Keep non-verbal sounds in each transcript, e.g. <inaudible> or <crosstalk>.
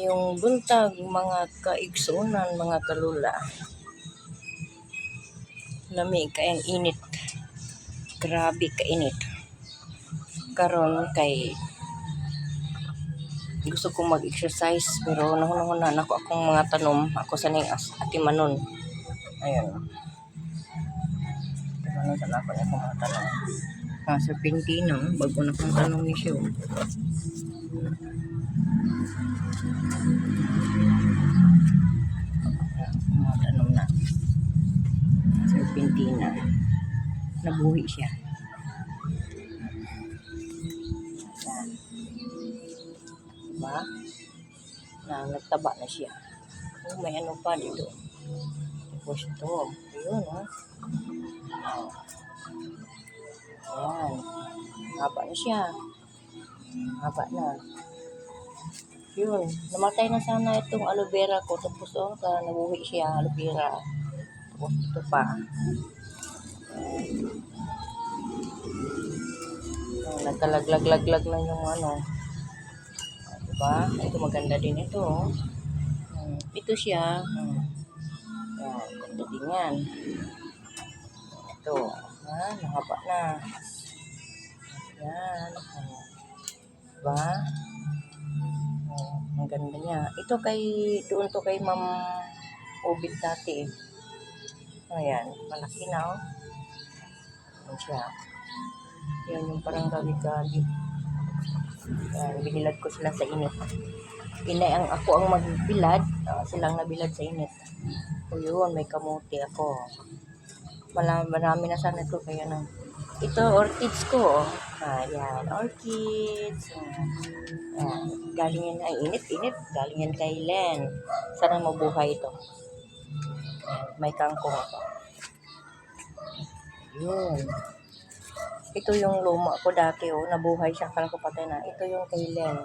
Yung buntag, mga kaigsunan, mga kalula. Lami kayang init. Grabe kainit. Karon kay gusto ko mag-exercise pero nahuna-huna na ako akong mga tanom. Ako sa ning as ati manon. Ayun. Ano sa ako na mga tanom. Mga serpentino, bago na kong tanong ni siya. Mga tanom na. Serpentina. Nabuhi siya. Yan. Diba? Na, nagtaba na siya. Oh, may ano pa dito. Tapos ito. Ayun, ha? Oh. Ayan. Haba na siya. Haba na. Yun. Namatay na sana itong aloe vera ko. Tapos, oh, ka, nabuhi siya, aloe vera. Tapos, ito pa. Oh, nagkalaglag-laglag na yung ano. Oh, diba? Ito maganda din ito. oh. Hmm, Ito siya. Hmm. Yan, ganda din yan. Ito. Ha, nahaba na. Yan. Oh. Diba? Ganda niya. Ito kay, doon to kay Ma'am Obit dati. Ayan, malaki na oh. Ayan siya. Yan yung parang gabi-gabi. Yan, binilad ko sila sa init. Inay ang ako ang magbilad, ah, silang nabilad sa init. So yun, may kamuti ako. Marami, marami na sana ito, kaya nang ito, orchids ko. Oh. Ah, yan, orchids. Ah, Yan. Galing yan, ay init, init. Galing yan kay Len. Sana mabuhay ito. May kangkong ako. Yun. Ito yung luma ko dati, oh. Nabuhay siya. Kala ko patay na. Ito yung kay Len.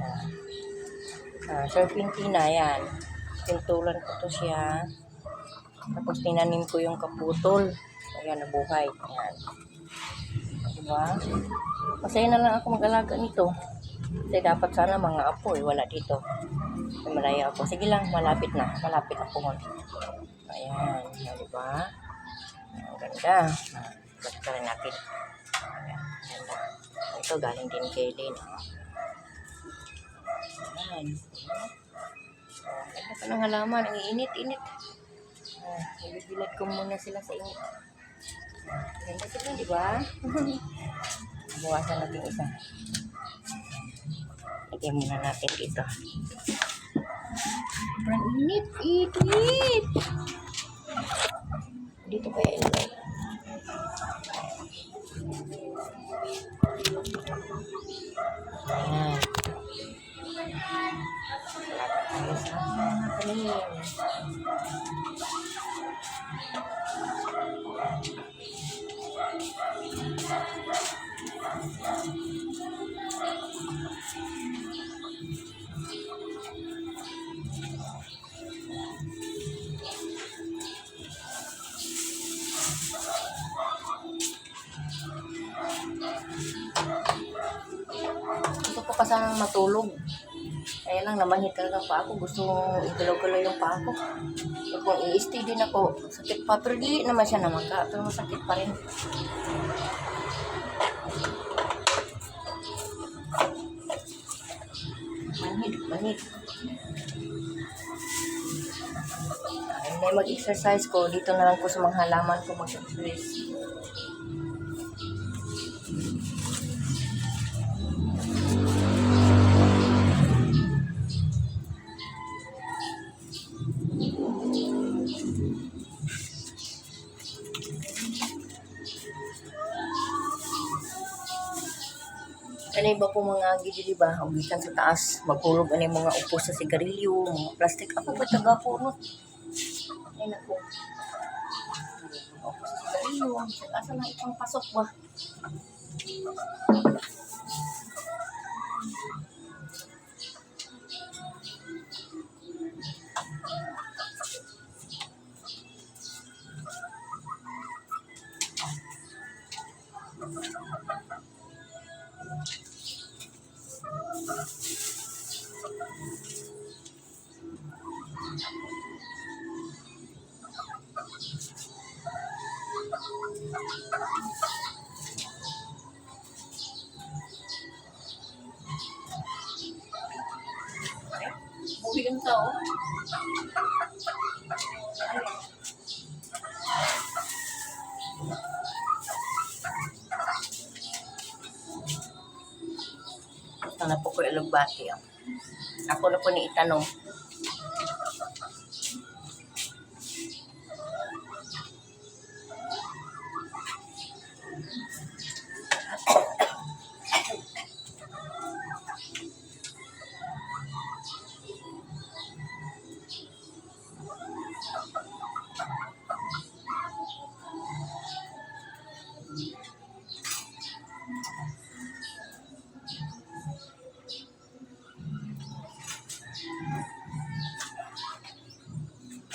Ah. Ah, serpentina, yan. Pintulan ko to siya. Tapos tinanim ko yung kaputol. Ayan, nabuhay. Ayan. Diba? Masaya na lang ako mag-alaga nito. Kasi dapat sana mga apo eh, wala dito. Malaya ako. Sige lang, malapit na. Malapit ako mo. Ayan, ayan, diba? Ang ganda. Basta rin natin. Ayan, ganda. Ito galing din kay Lynn. Ayan. Ganda pa ng halaman. Ang init-init. Ah, ibibilad ko muna sila sa init. Ganda sila, di ba? Buwasan natin isa. Lagyan muna natin dito. Sobrang init, init. Dito ko kasama matulog. Kaya lang namanhit talaga pa ako. Gusto igalaw-galaw yung pa ako. So, kung i-stay din ako, sakit pa. Pero di naman siya namaga. Pero masakit pa rin. Manhid, manhid. Ay, mag-exercise ko. Dito na lang ko sa mga halaman ko mag-exercise. Ano iba po mga gidi, di ba? Ugikan sa taas, magkulog yung mga upo sa sigarilyo, mga plastic. Ako ba taga punot? Ay naku. Upo sa sigarilyo, sa taas na itong pasok ba? Buhi ng tao. Oh. Ako na po ni itanong.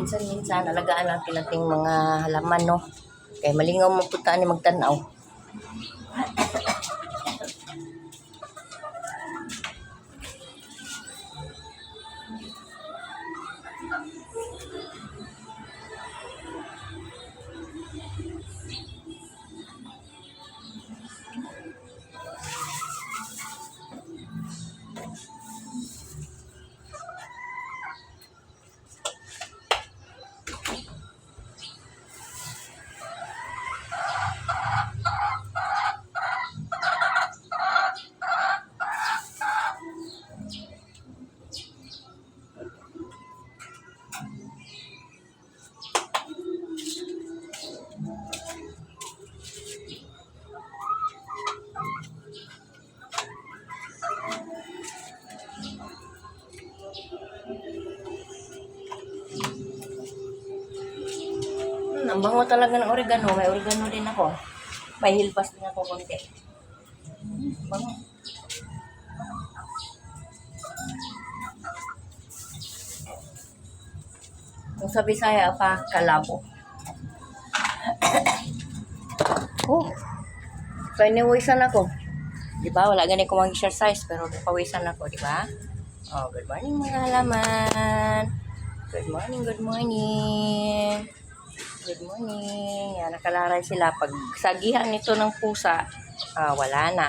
minsan-minsan, alagaan natin nating mga halaman, no? Kaya malingaw mo punta ni magtanaw. Ang bango talaga ng oregano. May oregano din ako. May hilpas din ako konti. Bango. Kung sa Bisaya pa, kalabo. <coughs> oh, paniwisan ako. Di ba? Wala ganit ko mag-exercise, pero pawisan ako, di ba? Oh, good morning mga halaman. Good morning, good morning. Good morning. Yan, nakalaray sila. Pag sagihan nito ng pusa, ah, wala na.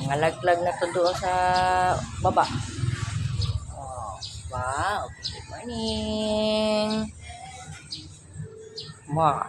Mga laglag na to doon sa baba. Oh, wow. Good morning. Wow.